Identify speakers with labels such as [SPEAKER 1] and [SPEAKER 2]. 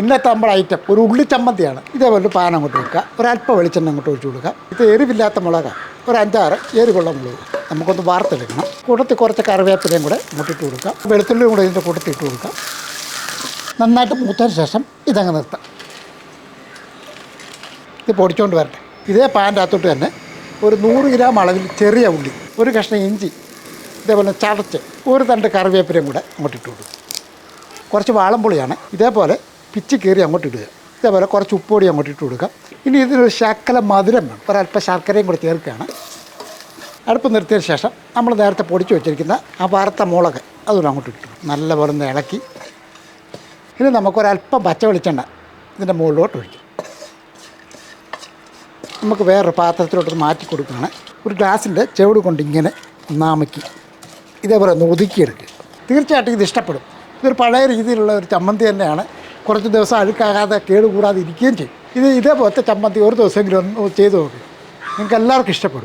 [SPEAKER 1] ഇന്നത്തെ നമ്മുടെ ഐറ്റം ഒരു ഉള്ളി ചമ്മന്തിയാണ്. ഇതേപോലെ പാൻ അങ്ങോട്ട് വെക്കുക. ഒരല്പം വെളിച്ചെണ്ണ അങ്ങോട്ട് ഒഴിച്ചു കൊടുക്കുക. ഇത് എരിവില്ലാത്ത മുളകാണ് ഒരു അഞ്ചാറ് എരിവുള്ള മുളക്. നമുക്കൊന്ന് വാർത്തെടുക്കണം. കൂട്ടത്തിൽ കുറച്ച് കറിവേപ്പിലയും കൂടെ മുട്ടിട്ട് കൊടുക്കുക വെളുത്തുള്ളിയും കൂടെ ഇതിന്റെ കൂട്ടത്തിൽ ഇട്ട് കൊടുക്കുക നന്നായിട്ട് മൂത്തതിന് ശേഷം ഇതങ്ങ് നിർത്താം. ഇത് പൊടിച്ചുകൊണ്ട് വരട്ടെ. ഇതേ പാന്റെ അകത്തോട്ട് തന്നെ ഒരു നൂറ് ഗ്രാം അളവിൽ ചെറിയ ഉള്ളി ഒരു കഷ്ണം ഇഞ്ചി ഇതേപോലെ ചതച്ച് ഒരു തണ്ട് കറിവേപ്പിലയും കൂടെ അങ്ങോട്ട് കൊടുക്കും. കുറച്ച് വാളംപുളിയാണ്. ഇതേപോലെ പിച്ചി കയറി അങ്ങോട്ട് ഇടുക. ഇതേപോലെ കുറച്ച് ഉപ്പുപൊടി അങ്ങോട്ട് ഇട്ട് കൊടുക്കാം. ഇനി ഇതിനൊരു ശക്കല മധുരം വേണം. ഒരല്പം ശർക്കരയും കൂടി ചേർക്കുകയാണ്. അടുപ്പ് നിർത്തിയതിന് ശേഷം നമ്മൾ നേരത്തെ പൊടിച്ച് വെച്ചിരിക്കുന്ന ആ വറുത്ത മുളക് അതുകൂടെ അങ്ങോട്ട് ഇട്ടു നല്ലപോലെ ഒന്ന് ഇളക്കി. ഇനി നമുക്കൊരല്പം പച്ച വെളിച്ചെണ്ണ ഇതിന്റെ മുകളിലോട്ട് ഒഴിക്കും. നമുക്ക് വേറൊരു പാത്രത്തിലോട്ട് മാറ്റി കൊടുക്കുകയാണ്. ഒരു ഗ്ലാസിന്റെ ചെവിട് കൊണ്ട് ഇങ്ങനെ നാമക്കി ഇതേപോലെ ഒന്ന് ഒതുക്കിയെടുക്കുക. തീർച്ചയായിട്ടും ഇത് ഇഷ്ടപ്പെടും. ഇതൊരു പഴയ രീതിയിലുള്ള ഒരു ചമ്മന്തി തന്നെയാണ്. കുറച്ച് ദിവസം അഴുക്കാകാതെ കേടുകൂടാതെ ഇരിക്കുകയും ചെയ്യും. ഇത് ഇതേപോലത്തെ ചമ്മന്തി ഒരു ദിവസമെങ്കിലും ഒന്ന് ചെയ്ത് നോക്കുക നിങ്ങൾക്ക് എല്ലാവർക്കും ഇഷ്ടപ്പെടും.